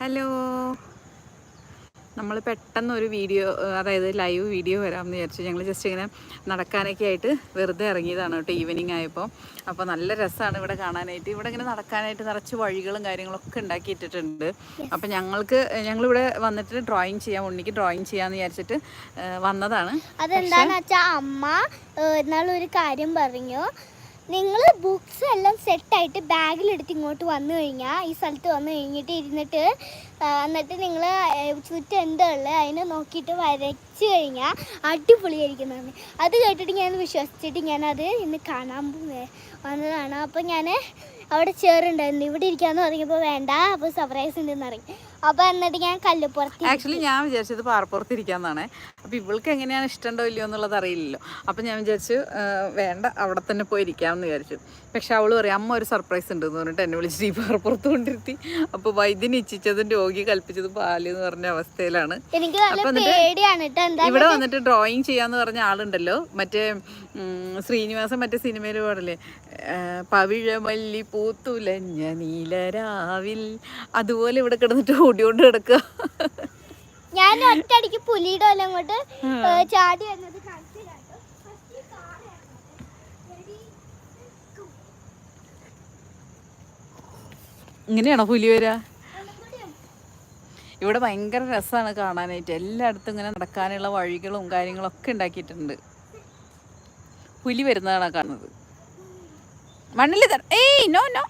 Hello. നമ്മൾ പെട്ടെന്ന് ഒരു വീഡിയോ അതായത് ലൈവ് വീഡിയോ വരാമെന്ന് വിചാരിച്ചു. ഞങ്ങൾ ജസ്റ്റ് ഇങ്ങനെ നടക്കാനൊക്കെ ആയിട്ട് വെറുതെ ഇറങ്ങിയതാണ് കേട്ടോ ഈവനിങ് ആയപ്പോൾ അപ്പോൾ നല്ല രസമാണ് ഇവിടെ കാണാനായിട്ട്. ഇവിടെ ഇങ്ങനെ നടക്കാനായിട്ട് നിറച്ച് വഴികളും കാര്യങ്ങളൊക്കെ ഉണ്ടാക്കിയിട്ടിട്ടുണ്ട് അപ്പോൾ ഞങ്ങൾക്ക് ഞങ്ങളിവിടെ വന്നിട്ട് ഡ്രോയിങ് ചെയ്യാം ഉണ്ണിക്ക് ഡ്രോയിങ് ചെയ്യാമെന്ന് വിചാരിച്ചിട്ട് വന്നതാണ്. അതെന്താണെന്ന് വെച്ചാൽ അമ്മ എന്നാൽ ഒരു കാര്യം പറഞ്ഞു. നിങ്ങൾ ബുക്സ് എല്ലാം സെറ്റായിട്ട് ബാഗിലെടുത്ത് ഇങ്ങോട്ട് വന്നു കഴിഞ്ഞാൽ ഈ സ്ഥലത്ത് വന്നു കഴിഞ്ഞിട്ട് ഇരുന്നിട്ട് എന്നിട്ട് നിങ്ങൾ ചുറ്റും എന്താ ഉള്ളത് അതിനെ നോക്കിയിട്ട് വരച്ച് കഴിഞ്ഞാൽ അടിപൊളിയായിരിക്കുന്നതാണ് അത് കേട്ടിട്ട് ഞാൻ വിശ്വസിച്ചിട്ട് ഞാനത് ഇന്ന് കാണാൻ വന്നതാണ്. അപ്പോൾ ഞാൻ അവിടെ ചേറുണ്ടായിരുന്നു. ഇവിടെ ഇരിക്കാന്ന് പറഞ്ഞപ്പോൾ വേണ്ട അപ്പോൾ സർപ്രൈസ് ഉണ്ടെന്ന് അറിയും അപ്പോൾ എന്നിട്ട് ഞാൻ കല്ലുപ്പുറത്ത് ആക്ച്വലി ഞാൻ വിചാരിച്ചത് പാറപ്പുറത്ത് ഇരിക്കാന്നാണ്. അപ്പോൾ ഇവൾക്ക് എങ്ങനെയാണ് ഇഷ്ടമുണ്ടോ ഇല്ലയോ എന്നുള്ളത് അറിയില്ലല്ലോ. അപ്പോൾ ഞാൻ വിചാരിച്ചു വേണ്ട അവിടെ തന്നെ പോയി ഇരിക്കാമെന്ന് വിചാരിച്ചു. പക്ഷെ അവൾ പറയും അമ്മ ഒരു സർപ്രൈസ് ഉണ്ട് എന്ന് പറഞ്ഞിട്ട് എന്നെ വിളിച്ചിട്ട് ഈ പാറപ്പുറത്ത് കൊണ്ടിരുത്തി. അപ്പോൾ വൈദ്യൻ ഇച്ഛിച്ചതും രോഗി കൽപ്പിച്ചതും പാൽ എന്ന് പറഞ്ഞ അവസ്ഥയിലാണ്. എനിക്ക് ഇവിടെ വന്നിട്ട് ഡ്രോയിങ് ചെയ്യാന്ന് പറഞ്ഞ ആളുണ്ടല്ലോ. മറ്റേ ശ്രീനിവാസൻ മറ്റേ സിനിമയിൽ പാടില്ലേ? പവിഴമല്ലി പൂത്തുലഞ്ഞ നീലരാവിൽ. അതുപോലെ ഇവിടെ കിടന്നിട്ട് ഓടിയോണ്ട് കിടക്കുക. ഞാൻ ഒറ്റടിക്ക് പുലിയുടെ വല്ല അങ്ങോട്ട് ചാടി വന്നത്. ഇങ്ങനെയാണോ പുലി വരാ? ഇവിടെ ഭയങ്കര രസമാണ് കാണാനായിട്ട്. എല്ലായിടത്തും ഇങ്ങനെ നടക്കാനുള്ള വഴികളും കാര്യങ്ങളൊക്കെ ഉണ്ടാക്കിയിട്ടുണ്ട്. പുലി വരുന്നതാണ് കാണുന്നത്. മണ്ണിൽ ഏയ് നോ നോ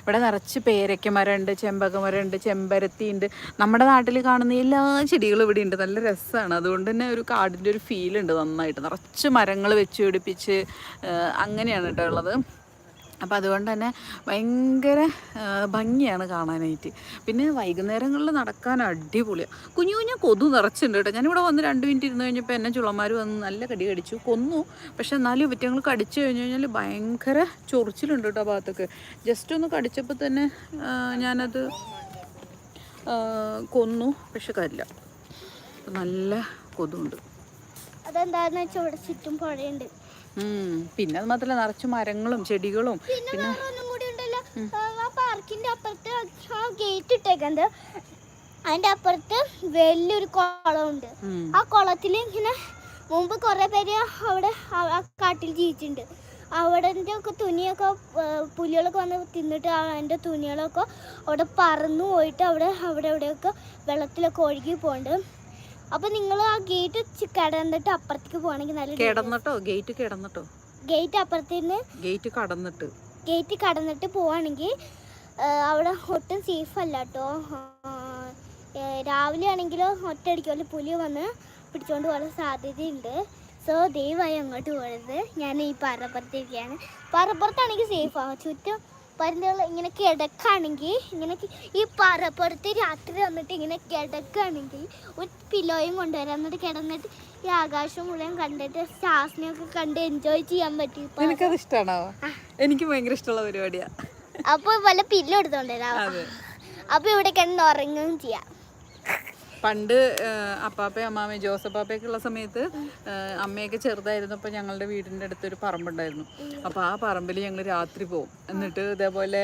ഇവിടെ നിറച്ച് പേരയ്ക്ക മരമുണ്ട് ചെമ്പക മരമുണ്ട് ചെമ്പരത്തി ഉണ്ട് നമ്മുടെ നാട്ടിൽ കാണുന്ന എല്ലാ ചെടികളും ഇവിടെ ഉണ്ട്. നല്ല രസമാണ്. അതുകൊണ്ട് തന്നെ ഒരു കാടിന്റെ ഒരു ഫീൽ ഉണ്ട് നന്നായിട്ട്. നിറച്ച് മരങ്ങൾ വെച്ച് പിടിപ്പിച്ച് അങ്ങനെയാണ് കേട്ടോ ഉള്ളത്. അപ്പോൾ അതുകൊണ്ട് തന്നെ ഭയങ്കര ഭംഗിയാണ് കാണാനായിട്ട്. പിന്നെ വൈകുന്നേരങ്ങളിൽ നടക്കാൻ അടിപൊളിയാണ് കുഞ്ഞു കുഞ്ഞു കൊതു നിറച്ചുണ്ട് കേട്ടോ. ഞാനിവിടെ വന്ന് രണ്ട് മിനിറ്റ് ഇരുന്ന് കഴിഞ്ഞപ്പോൾ എന്നെ ചുളമാർ വന്ന് നല്ല കടി കടിച്ചു. കൊന്നു. പക്ഷെ എന്നാലും ഇവറ്റങ്ങൾ കടിച്ചു കഴിഞ്ഞു കഴിഞ്ഞാൽ ഭയങ്കര ചൊറിച്ചിലുണ്ട് കേട്ടോ ആ ഭാഗത്തൊക്കെ. ജസ്റ്റ് ഒന്ന് കടിച്ചപ്പോൾ തന്നെ ഞാനത് കൊന്നു. പക്ഷെ കല്ല നല്ല കൊതുണ്ട്. അതെന്താന്ന് വെച്ചാൽ ഇവിടെ ചുറ്റും പുഴയുണ്ട്. പിന്നെ അത് മാത്രമല്ല നിറച്ച് മരങ്ങളും ചെടികളും. പിന്നെ പാർക്കിന്റെ അപ്പുറത്ത് ഗേറ്റ് ഇട്ടേക്കുന്നത് അതിന്റെ അപ്പുറത്ത് വലിയൊരു കുളമുണ്ട്. ആ കുളത്തിൽ ഇങ്ങനെ മുമ്പ് കുറെ പേര് അവിടെ കാട്ടിൽ ജീവിച്ചിട്ടുണ്ട്. അവിടെ ഒക്കെ തുണിയൊക്കെ പുലികളൊക്കെ വന്ന് തിന്നിട്ട് അതിന്റെ തുണികളൊക്കെ അവിടെ പറന്നു പോയിട്ട് അവിടെ അവിടെ എവിടെയൊക്കെ വെള്ളത്തിലൊക്കെ ഒഴുകി പോകുന്നുണ്ട് അപ്പോൾ നിങ്ങൾ ആ ഗേറ്റ് കടന്നിട്ട് അപ്പുറത്തേക്ക് പോകണമെങ്കിൽ നല്ല കിടന്നിട്ടോ? ഗേറ്റ് കിടന്നിട്ടോ? ഗേറ്റ് അപ്പുറത്തേന്ന് ഗേറ്റ് കടന്നിട്ട്. ഗേറ്റ് കടന്നിട്ട് പോവാണെങ്കിൽ അവിടെ ഒട്ടും സേഫ് അല്ല കേട്ടോ രാവിലെ ആണെങ്കിലോ ഒറ്റയടിക്ക് വല്ല പുലി വന്ന് പിടിച്ചോണ്ട് പോകാൻ സാധ്യതയുണ്ട്. സോ ദയവായി അങ്ങോട്ട് പോകരുത്. ഞാൻ ഈ പാറപ്പുറത്തേക്കാണ് പാറപ്പുറത്താണെങ്കിൽ സേഫ് ആ. ചുറ്റും പരുന്തുകൾ ഇങ്ങനെ കിടക്കുകയാണെങ്കിൽ ഇങ്ങനെ ഈ പാറപ്പുറത്ത് രാത്രി വന്നിട്ട് ഇങ്ങനെ കിടക്കുകയാണെങ്കിൽ ഒരു പിലോയും കൊണ്ടുവരാം. എന്നിട്ട് കിടന്നിട്ട് ഈ ആകാശം മുഴുവൻ കണ്ടിട്ട് സ്റ്റാർസിനെയൊക്കെ കണ്ട് എൻജോയ് ചെയ്യാൻ പറ്റും. എനിക്കത് ഇഷ്ടമാണോ എനിക്ക് ഭയങ്കര ഇഷ്ടമുള്ള പരിപാടിയാ. അപ്പൊ വല്ല പില്ലോ എടുത്തോണ്ടരാ അതെ. അപ്പൊ ഇവിടെ കിടന്ന് ഉറങ്ങുകയും ചെയ്യാം. പണ്ട് അപ്പാപ്പയും അമ്മാമ്മയും ജോസപ്പാപ്പയൊക്കെ ഉള്ള സമയത്ത് അമ്മയൊക്കെ ചെറുതായിരുന്നപ്പോൾ ഞങ്ങളുടെ വീടിന്റെ അടുത്തൊരു പറമ്പുണ്ടായിരുന്നു. അപ്പോൾ ആ പറമ്പിൽ ഞങ്ങൾ രാത്രി പോകും എന്നിട്ട് ഇതേപോലെ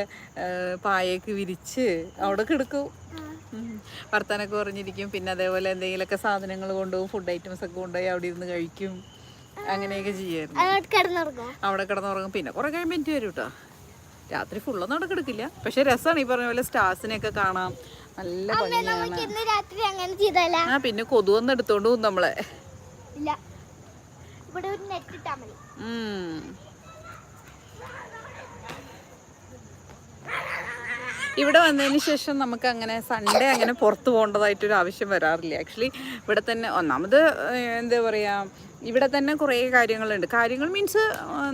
പായയൊക്കെ വിരിച്ച് അവിടെ കിടക്കും. വർത്താനൊക്കെ പറഞ്ഞിരിക്കും. പിന്നെ അതേപോലെ എന്തെങ്കിലുമൊക്കെ സാധനങ്ങൾ കൊണ്ടുപോകും ഫുഡ് ഐറ്റംസ് ഒക്കെ കൊണ്ടുപോയി അവിടെ ഇരുന്ന് കഴിക്കും. അങ്ങനെയൊക്കെ ചെയ്യായിരുന്നു. അവിടെ കിടന്നുറങ്ങും. പിന്നെ കുറെ കഴിയുമ്പോൾ എനിക്ക് വരും കേട്ടോ രാത്രി ഫുള്ളൊന്നും അവിടെ കിടക്കില്ല. പക്ഷെ രസമാണ് ഈ പറഞ്ഞ പോലെ സ്റ്റാർസിനെയൊക്കെ കാണാം. നല്ല ഭംഗിയാണ്. രാത്രി അങ്ങനെ ആ പിന്നെ കൊതുവന്ന് എടുത്തോണ്ട് പോകും നമ്മളെ. ഇല്ല. ഇവിടെ ഒരു നെറ്റ് ഇട്ടാ മതി. ഉം. ഇവിടെ വന്നതിന് ശേഷം നമുക്ക് അങ്ങനെ സൺഡേ അങ്ങനെ പുറത്ത് പോകേണ്ടതായിട്ടൊരു ആവശ്യം വരാറില്ല. ആക്ച്വലി ഇവിടെ തന്നെ ഒന്നാമത് എന്താ പറയുക ഇവിടെ തന്നെ കുറേ കാര്യങ്ങളുണ്ട്. കാര്യങ്ങൾ മീൻസ്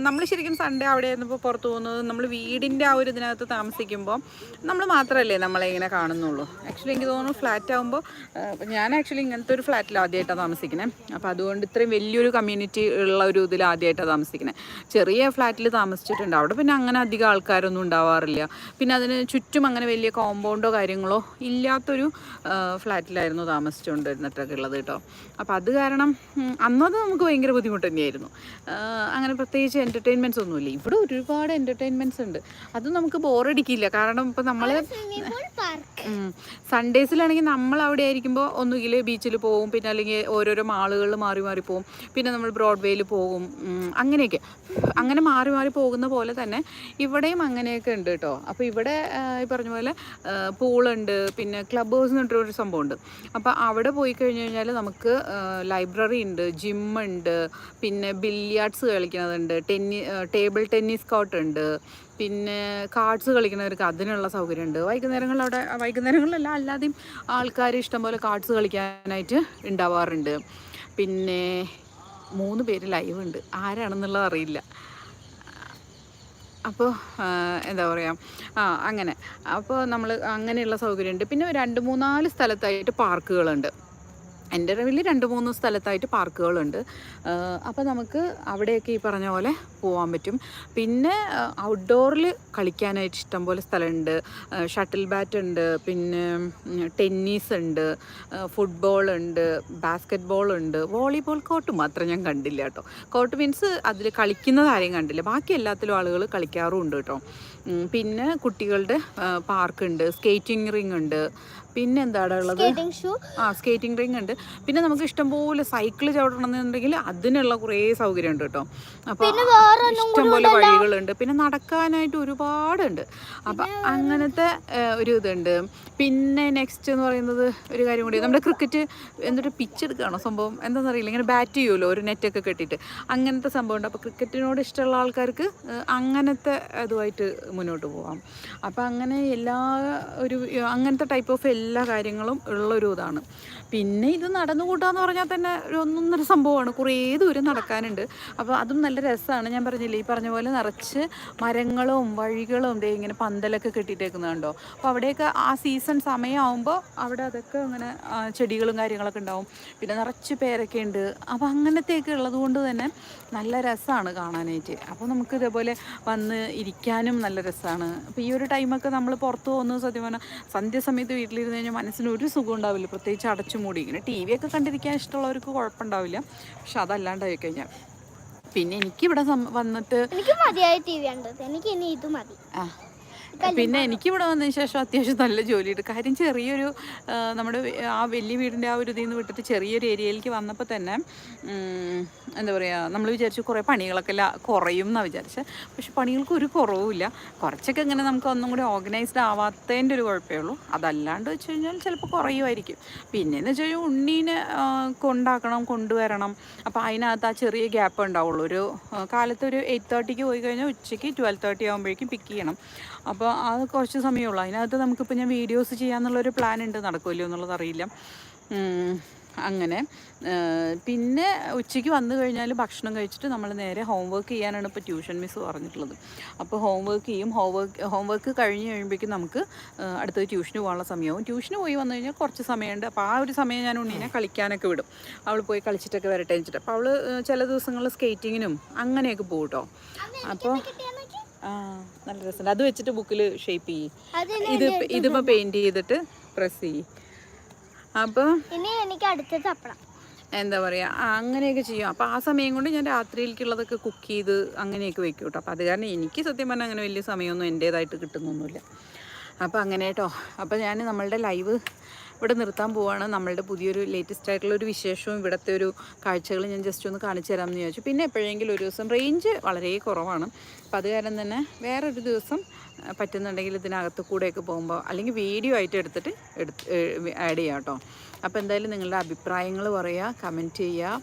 നമ്മൾ ശരിക്കും സൺഡേ അവിടെ ആയിരുന്നപ്പോൾ പുറത്ത് പോകുന്നത്. നമ്മൾ വീടിന്റെ ആ ഒരു ഇതിനകത്ത് താമസിക്കുമ്പോൾ നമ്മൾ മാത്രമല്ലേ നമ്മളെ ഇങ്ങനെ കാണുന്നുള്ളൂ. ആക്ച്വലി എനിക്ക് തോന്നുന്നു ഫ്ലാറ്റ് ആകുമ്പോൾ ഞാൻ ആക്ച്വലി ഇങ്ങനത്തെ ഒരു ഫ്ലാറ്റിൽ ആദ്യമായിട്ടാണ് താമസിക്കുന്നത് അപ്പോൾ അതുകൊണ്ട് ഇത്രയും വലിയൊരു കമ്മ്യൂണിറ്റി ഉള്ള ഒരു ഇതിൽ ആദ്യമായിട്ടാണ് താമസിക്കുന്നത് ചെറിയ ഫ്ലാറ്റിൽ താമസിച്ചിട്ടുണ്ട്. അവിടെ പിന്നെ അങ്ങനെ അധികം ആൾക്കാരൊന്നും ഉണ്ടാവാറില്ല. പിന്നെ അതിന് ചുറ്റും അങ്ങനെ വലിയ കോമ്പൗണ്ടോ കാര്യങ്ങളോ ഇല്ലാത്തൊരു ഫ്ലാറ്റിലായിരുന്നു താമസിച്ചുകൊണ്ടിരുന്നിട്ടൊക്കെ ഉള്ളത് കേട്ടോ. അപ്പോൾ അത് കാരണം അന്നത് നമുക്ക് നമുക്ക് ഭയങ്കര ബുദ്ധിമുട്ട് തന്നെയായിരുന്നു. അങ്ങനെ പ്രത്യേകിച്ച് എന്റർടൈൻമെന്റ്സ് ഒന്നുമില്ല. ഇവിടെ ഒരുപാട് എന്റർടൈൻമെന്റ്സ് ഉണ്ട്. അത് നമുക്ക് ബോറടിക്കില്ല കാരണം ഇപ്പോൾ നമ്മൾ സൺഡേസിലാണെങ്കിൽ നമ്മൾ അവിടെ ആയിരിക്കുമ്പോൾ ഒന്നുകിൽ ബീച്ചിൽ പോകും പിന്നെ അല്ലെങ്കിൽ ഓരോരോ മാളുകളിൽ മാറി മാറി പോകും പിന്നെ നമ്മൾ ബ്രോഡ്വേയിൽ പോകും. അങ്ങനെയൊക്കെ. അങ്ങനെ മാറി മാറി പോകുന്ന പോലെ തന്നെ ഇവിടെയും അങ്ങനെയൊക്കെ ഉണ്ട് കേട്ടോ. അപ്പോൾ ഇവിടെ ഈ പറഞ്ഞ പോലെ പൂളുണ്ട്. പിന്നെ ക്ലബ് ഹൗസ് എന്ന് പറഞ്ഞിട്ടൊരു സംഭവമുണ്ട്. അപ്പോൾ അവിടെ പോയി കഴിഞ്ഞ് കഴിഞ്ഞാൽ നമുക്ക് ലൈബ്രറി ഉണ്ട് ജിമ്മുണ്ട് പിന്നെ ബില്ല്യാർഡ്സ് കളിക്കുന്നതുണ്ട്. ടെന്നി ടേബിൾ ടെന്നീസ് കോർട്ട് ഉണ്ട് പിന്നെ കാർഡ്സ് കളിക്കുന്നവർക്ക് അതിനുള്ള സൗകര്യമുണ്ട്. വൈകുന്നേരങ്ങളിൽ അവിടെ വൈകുന്നേരങ്ങളിലല്ല അല്ലാതെയും ആൾക്കാർ ഇഷ്ടംപോലെ കാർഡ്സ് കളിക്കാനായിട്ട് ഉണ്ടാവാറുണ്ട്. പിന്നെ മൂന്ന് പേര് ലൈവ് ഉണ്ട് ആരാണെന്നുള്ളത് അറിയില്ല. അപ്പോൾ എന്താ പറയുക ആ അങ്ങനെ. അപ്പോൾ നമ്മൾ അങ്ങനെയുള്ള സൗകര്യമുണ്ട്. പിന്നെ രണ്ട് മൂന്നാൽ സ്ഥലത്തായിട്ട് പാർക്കുകളുണ്ട്. എന്റെ അറിവിൽ രണ്ട് മൂന്ന് സ്ഥലത്തായിട്ട് പാർക്കുകളുണ്ട്. അപ്പോൾ നമുക്ക് അവിടെയൊക്കെ ഈ പറഞ്ഞ പോലെ പോകാൻ പറ്റും. പിന്നെ ഔട്ട്ഡോറിൽ കളിക്കാനായിട്ട് ഇഷ്ടംപോലെ സ്ഥലമുണ്ട്. ഷട്ടിൽ ബാറ്റ് ഉണ്ട് പിന്നെ ടെന്നീസ് ഉണ്ട് ഫുട്ബോൾ ഉണ്ട് ബാസ്ക്കറ്റ് ബോൾ ഉണ്ട്. വോളിബോൾ കോർട്ട് മാത്രം ഞാൻ കണ്ടില്ല കേട്ടോ. കോർട്ട് മീൻസ് അതിൽ കളിക്കുന്നത് ആരെയും കണ്ടില്ല. ബാക്കി എല്ലാത്തിലും ആളുകൾ കളിക്കാറും ഉണ്ട് കേട്ടോ. പിന്നെ കുട്ടികളുടെ പാർക്ക് ഉണ്ട് സ്കേറ്റിംഗ് റിംഗ് ഉണ്ട് പിന്നെ എന്താണ് ഉള്ളത്? ആ സ്കേറ്റിംഗ് റിംഗ് ഉണ്ട് പിന്നെ നമുക്ക് ഇഷ്ടംപോലെ സൈക്കിൾ ചവിട്ടണമെന്നുണ്ടെങ്കിൽ അതിനുള്ള കുറേ സൗകര്യം ഉണ്ട് കേട്ടോ. അപ്പൊ ഇഷ്ടംപോലെ വഴികളുണ്ട്. പിന്നെ നടക്കാനായിട്ട് ഒരുപാടുണ്ട്. അപ്പൊ അങ്ങനത്തെ ഒരു ഇതുണ്ട്. പിന്നെ നെക്സ്റ്റ് എന്ന് പറയുന്നത് ഒരു കാര്യം കൂടി. നമ്മുടെ ക്രിക്കറ്റ് എന്നിട്ട് പിച്ച് എടുക്കുകയാണോ സംഭവം? എന്താണെന്നറിയില്ല ഇങ്ങനെ ബാറ്റ് ചെയ്യുമല്ലോ ഒരു നെറ്റൊക്കെ കെട്ടിയിട്ട്. അങ്ങനത്തെ സംഭവം ഉണ്ട് അപ്പോൾ ക്രിക്കറ്റിനോട് ഇഷ്ടമുള്ള ആൾക്കാർക്ക് അങ്ങനത്തെ ഇതുമായിട്ട് മുന്നോട്ട് പോകാം അപ്പം അങ്ങനെ എല്ലാ ഒരു അങ്ങനത്തെ ടൈപ്പ് ഓഫ് എല്ലാ കാര്യങ്ങളും ഉള്ളൊരു ഇതാണ്. പിന്നെ ഇത് നടന്നു കൂട്ടാന്ന് പറഞ്ഞാൽ തന്നെ ഒരു ഒന്നൊന്നര സംഭവമാണ്. കുറേ ദൂരം നടക്കാനുണ്ട്. അപ്പോൾ അതും നല്ല രസമാണ് ഞാൻ പറഞ്ഞില്ലേ ഈ പറഞ്ഞ പോലെ നിറച്ച് മരങ്ങളും വഴികളും ദേ ഇങ്ങനെ പന്തലൊക്കെ കെട്ടിയിട്ടേക്കുന്നുണ്ടോ അപ്പോൾ അവിടെയൊക്കെ ആ സീസൺ സമയമാകുമ്പോൾ അവിടെ അതൊക്കെ അങ്ങനെ ചെടികളും കാര്യങ്ങളൊക്കെ ഉണ്ടാവും. പിന്നെ നിറച്ച് പേരൊക്കെ ഉണ്ട് അപ്പോൾ അങ്ങനത്തെയൊക്കെ ഉള്ളത് കൊണ്ട് തന്നെ നല്ല രസമാണ് കാണാനായിട്ട്. അപ്പോൾ നമുക്ക് ഇതേപോലെ വന്ന് ഇരിക്കാനും നല്ല രസമാണ് അപ്പോൾ ഈ ഒരു ടൈമൊക്കെ നമ്മൾ പുറത്ത് പോകുന്നത് സത്യം പറഞ്ഞാൽ സന്ധ്യസമയത്ത് വീട്ടിലിരുന്ന് കഴിഞ്ഞാൽ മനസ്സിന് ഒരു സുഖം ഉണ്ടാവില്ല. പ്രത്യേകിച്ച് അടച്ചു മൂടി ഇങ്ങനെ ടി വി ഒക്കെ കണ്ടിരിക്കാൻ ഇഷ്ടമുള്ളവർക്ക് കുഴപ്പമുണ്ടാവില്ല. പക്ഷെ അതല്ലാണ്ടായി കഴിഞ്ഞാൽ പിന്നെ എനിക്കിവിടെ വന്നിട്ട് എനിക്ക് മതിയായ ടി വി ഉണ്ട് എനിക്ക് ഇനി ഇത് മതി. ആ. പിന്നെ എനിക്ക് ഇവിടെ വന്നതിന് ശേഷം അത്യാവശ്യം നല്ല ജോലിയുണ്ട്. കാര്യം ചെറിയൊരു നമ്മുടെ ആ വലിയ വീടിന്റെ ആ ഒരു ഇതിൽ നിന്ന് വിട്ടിട്ട് ചെറിയൊരു ഏരിയയിലേക്ക് വന്നപ്പോൾ തന്നെ എന്താ പറയുക നമ്മൾ വിചാരിച്ചു കുറേ പണികളൊക്കെ കുറയും എന്നാണ് വിചാരിച്ചത് പക്ഷെ പണികൾക്ക് ഒരു കുറവുമില്ല കുറച്ചൊക്കെ ഇങ്ങനെ നമുക്ക് ഒന്നും കൂടി ഓർഗനൈസ്ഡ് ആവാത്തതിന്റെ ഒരു കുഴപ്പമേ ഉള്ളൂ. അതല്ലാണ്ട് വെച്ച് കഴിഞ്ഞാൽ ചിലപ്പോൾ കുറയുമായിരിക്കും. പിന്നെയെന്ന് വെച്ച് കഴിഞ്ഞാൽ ഉണ്ണീനെ കൊണ്ടാക്കണം കൊണ്ടുവരണം. അപ്പോൾ അതിനകത്ത് ആ ചെറിയ ഗ്യാപ്പ് ഉണ്ടാവുള്ളൂ. ഒരു കാലത്ത് ഒരു എയ്റ്റ് തേർട്ടിക്ക് പോയി കഴിഞ്ഞാൽ ഉച്ചയ്ക്ക് ട്വൽവ് തേർട്ടി ആകുമ്പോഴേക്കും പിക്ക് ചെയ്യണം. അപ്പോൾ അത് കുറച്ച് സമയമുള്ളൂ. അതിനകത്ത് നമുക്കിപ്പോൾ ഞാൻ വീഡിയോസ് ചെയ്യാന്നുള്ളൊരു പ്ലാൻ ഉണ്ട്. നടക്കുമല്ലോ എന്നുള്ളത് അറിയില്ല. അങ്ങനെ. പിന്നെ ഉച്ചയ്ക്ക് വന്നു കഴിഞ്ഞാൽ ഭക്ഷണം കഴിച്ചിട്ട് നമ്മൾ നേരെ ഹോംവർക്ക് ചെയ്യാനാണ് ഇപ്പോൾ ട്യൂഷൻ മിസ് പറഞ്ഞിട്ടുള്ളത്. അപ്പോൾ ഹോംവർക്ക് ചെയ്യും. ഹോംവർക്ക് ഹോംവർക്ക് കഴിഞ്ഞ് കഴിയുമ്പോഴേക്കും നമുക്ക് അടുത്തത് ട്യൂഷന് പോകാനുള്ള സമയമാവും. ട്യൂഷന് പോയി വന്നു കഴിഞ്ഞാൽ കുറച്ച് സമയമുണ്ട്. അപ്പോൾ ആ ഒരു സമയം ഞാൻ ഉണ്ണീനെ കളിക്കാനൊക്കെ വിടും. അവൾ പോയി കളിച്ചിട്ടൊക്കെ വരട്ടെ വെച്ചിട്ട്. അപ്പോൾ അവൾ ചില ദിവസങ്ങളിൽ സ്കേറ്റിങ്ങിനും അങ്ങനെയൊക്കെ പോകും കേട്ടോ അപ്പോൾ നല്ല രസമുണ്ട്. അത് വെച്ചിട്ട് ബുക്കിൽ ഷേപ്പ് ചെയ്യും. ഇത് ഇതിപ്പോ പെയിന്റ് ചെയ്തിട്ട് പ്രസ് ചെയ്യും. അപ്പോൾ ഇനി എനിക്ക് അടുത്തത് തപ്പണം. എന്താ പറയുക ആ, അങ്ങനെയൊക്കെ ചെയ്യും. അപ്പോൾ ആ സമയം കൊണ്ട് ഞാൻ രാത്രിയിലേക്കുള്ളതൊക്കെ കുക്ക് ചെയ്ത് അങ്ങനെയൊക്കെ വെക്കും കേട്ടോ. അപ്പോൾ അത് കാരണം എനിക്ക് സത്യം പറഞ്ഞാൽ അങ്ങനെ വലിയ സമയമൊന്നും എന്റേതായിട്ട് കിട്ടുന്നൊന്നുമില്ല. അപ്പോൾ അങ്ങനെ കേട്ടോ. അപ്പോൾ ഞാൻ നമ്മളുടെ ലൈവ് ഇവിടെ നിർത്താൻ പോവാണ്. നമ്മളുടെ പുതിയൊരു ലേറ്റസ്റ്റ് ആയിട്ടുള്ള ഒരു വിശേഷവും ഇവിടുത്തെ ഒരു കാഴ്ചകൾ ഞാൻ ജസ്റ്റ് ഒന്ന് കാണിച്ചു തരാമെന്ന് ചോദിച്ചു പിന്നെ എപ്പോഴെങ്കിലും ഒരു ദിവസം റേഞ്ച് വളരെ കുറവാണ്. അപ്പോൾ അത് കാരണം തന്നെ വേറൊരു ദിവസം പറ്റുന്നുണ്ടെങ്കിൽ ഇതിനകത്ത് കൂടെയൊക്കെ പോകുമ്പോൾ അല്ലെങ്കിൽ വീഡിയോ ആയിട്ട് എടുത്തിട്ട് എടുത്ത് ആഡ് ചെയ്യാം കേട്ടോ. അപ്പോൾ എന്തായാലും നിങ്ങളുടെ അഭിപ്രായങ്ങൾ പറയുക കമന്റ് ചെയ്യുക.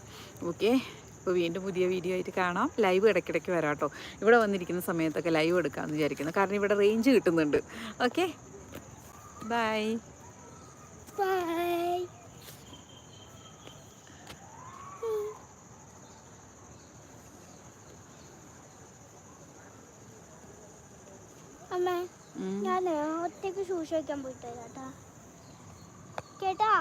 ഓക്കെ അപ്പോൾ വീണ്ടും പുതിയ വീഡിയോ ആയിട്ട് കാണാം. ലൈവ് ഇടയ്ക്കിടയ്ക്ക് വരാം കേട്ടോ. ഇവിടെ വന്നിരിക്കുന്ന സമയത്തൊക്കെ ലൈവ് എടുക്കാമെന്ന് വിചാരിക്കുന്നു. കാരണം ഇവിടെ റേഞ്ച് കിട്ടുന്നുണ്ട്. ഓക്കെ ബൈ അമ്മ ഞാൻ ഒറ്റയ്ക്ക് ഷൂസ് വയ്ക്കാൻ പോയിട്ട് കേട്ടാ കേട്ടാ